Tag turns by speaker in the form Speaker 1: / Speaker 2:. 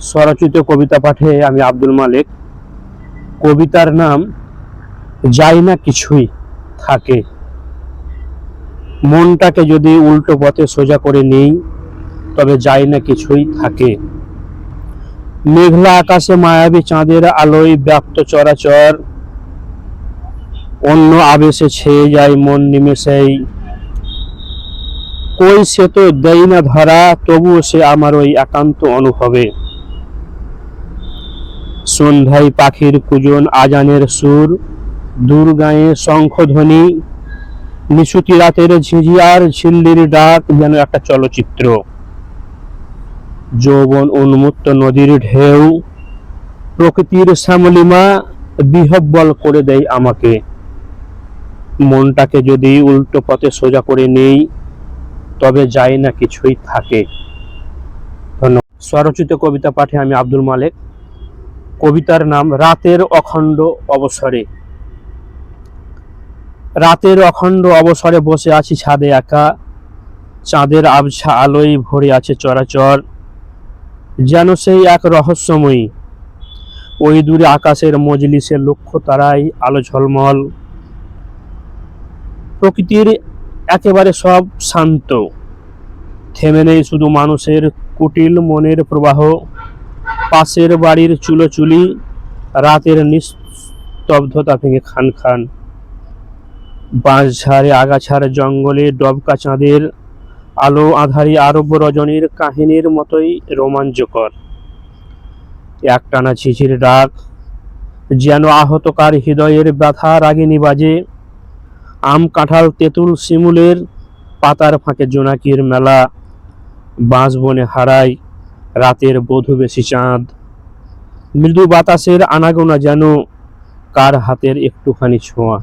Speaker 1: স্বরচিত কবিতা পাঠে আমি আব্দুল মালিক। কবিতার নাম, যাই না কিছুই থাকে। মনটাকে যদি উল্টো পথে সোজা করে নেই, তবে যাই না কিছুই থাকে। মেঘলা আকাশে মায়াবী চাঁদের আলোয় ব্যাপ্ত চরাচর, অন্য আবেশে ছেয়ে যায় মন নিমেষেই। কই সে তো দেই না ধরা, তবুও সে আমার ওই একান্ত অনুভবে। সন্ধ্যায় পাখির কুজন আজানের সুর দূর গায়ে শঙ্খধ্বনি, নিশুতি রাতের ঝিঝিয়ার ঝিল্লির ডাক, যেন একটা চলচ্চিত্র। যৌবন উন্মুক্ত নদীর ঢেউ, প্রকৃতির শ্যামলিমা বিহব্বল করে দেয় আমাকে। মনটাকে যদি উল্টো পথে সোজা করে নেই, তবে যাই না কিছুই থাকে। ধন্যবাদ। স্বরচিত কবিতা পাঠে আমি আব্দুল মালেক। কবিতার নাম রাতের অখণ্ড অবসরে। রাতের অখণ্ড অবসরে বসে আছি ছাদে একা। চাঁদের আবছা আলোয় ভরে আছে চরাচর। যেন সেই এক রহস্যময়ী। ওই দূরে আকাশের মজলিসে লক্ষ্য তারাই আলো ঝলমল। প্রকৃতির একেবারে সব শান্ত। থেমে নেই শুধু মানুষের কুটিল মনের প্রবাহ। পাশের বাড়ির চুলোচুলি, রাতের নিস্তব্ধতা ভেঙে খান খান। বাঁশঝাড়ে আগাছার জঙ্গলে ডবকা চাঁদের আলো আধারি আরব্য রজনীর কাহিনীর মতোই রোমাঞ্চকর। একটানা ঝিঝির ডাক, যেন আহতকার হৃদয়ের ব্যথা রাগিনী বাজে। আম কাঁঠাল তেঁতুল শিমুলের পাতার ফাঁকে জোনাকির মেলা। বাঁশ বনে হারায় রাতের বধূ বেশি চাঁদ। মৃদু বাতাসের আনাগোনা যেন কার হাতের একটুখানি ছোঁয়া।